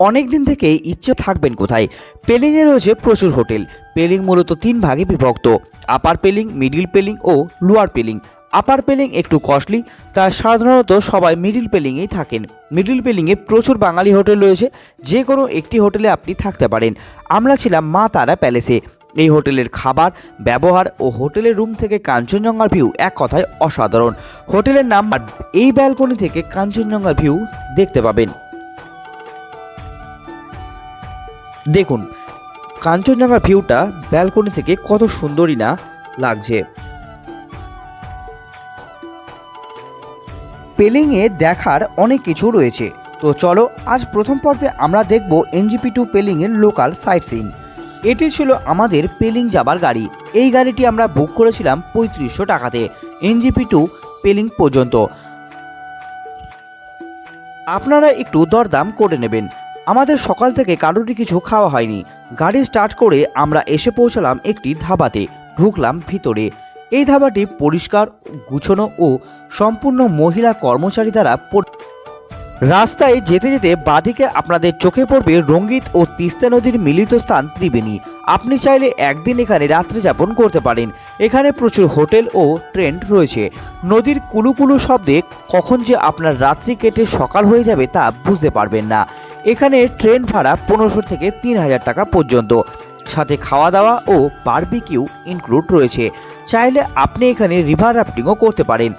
অনেক দিন থেকে ইচ্ছে থাকবেন কোথায়? পেলিংয়ে রয়েছে প্রচুর হোটেল। পেলিং মূলত তিন ভাগে বিভক্ত। আপার পেলিং, মিডিল পেলিং ও লোয়ার পেলিং। আপার পেলিং একটু কস্টলি তা সাধারণত সবাই মিডিল পেলিংয়েই থাকেন। মিডিল পেলিংয়ে প্রচুর বাঙালি হোটেল রয়েছে, যে কোনো একটি হোটেলে আপনি থাকতে পারেন। আমরা ছিলাম মা তারা প্যালেসে। এই হোটেলের খাবার, ব্যবহার ও হোটেলের রুম থেকে কাঞ্চনজঙ্ঘার ভিউ এক কথায় অসাধারণ। হোটেলের নাম্বার এই ব্যালকনি থেকে কাঞ্চনজঙ্ঘার ভিউ দেখতে পাবেন। দেখুন, কাঞ্চনজঙ্ঘার ভিউটা ব্যালকনি থেকে কত সুন্দরই না লাগছে। পেলিংয়ে দেখার অনেক কিছু রয়েছে। তো চলো, আজ প্রথম পর্বে আমরা দেখব এনজিপি টু পেলিংয়ের লোকাল সাইট সিন। এটি ছিল আমাদের পেলিং যাবার গাড়ি। এই গাড়িটি আমরা বুক করেছিলাম পঁয়ত্রিশশো টাকাতে, এনজিপি টু পেলিং পর্যন্ত। আপনারা একটু দরদাম করে নেবেন। আমাদের সকাল থেকে কারোরই কিছু খাওয়া হয়নি। গাড়ি স্টার্ট করে আমরা এসে পৌঁছালাম একটি ধাবাতে। ঢুকলাম ভিতরে। এই ধাবাটি পরিষ্কার, গুছানো ও সম্পূর্ণ মহিলা কর্মচারী দ্বারা রাস্তায় যেতে যেতে বাদিকে আপনাদের চোখে পড়বে রঙ্গিত ও তিস্তা নদীর মিলিত স্থান ত্রিবেণী। আপনি চাইলে একদিন এখানে রাত্রি যাপন করতে পারেন। এখানে প্রচুর হোটেল ও ট্রেন্ড রয়েছে। নদীর কুলুকুলু শব্দে কখন যে আপনার রাত্রি কেটে সকাল হয়ে যাবে তা বুঝতে পারবেন না। এখানে ট্রেন ভাড়া পনেরোশো থেকে তিন হাজার টাকা পর্যন্ত। সাথে খাওয়া দাওয়া ও বারবিকিউ ইনক্লুড রয়েছে। চাইলে আপনি এখানে রিভার রাফটিংও করতে পারেন।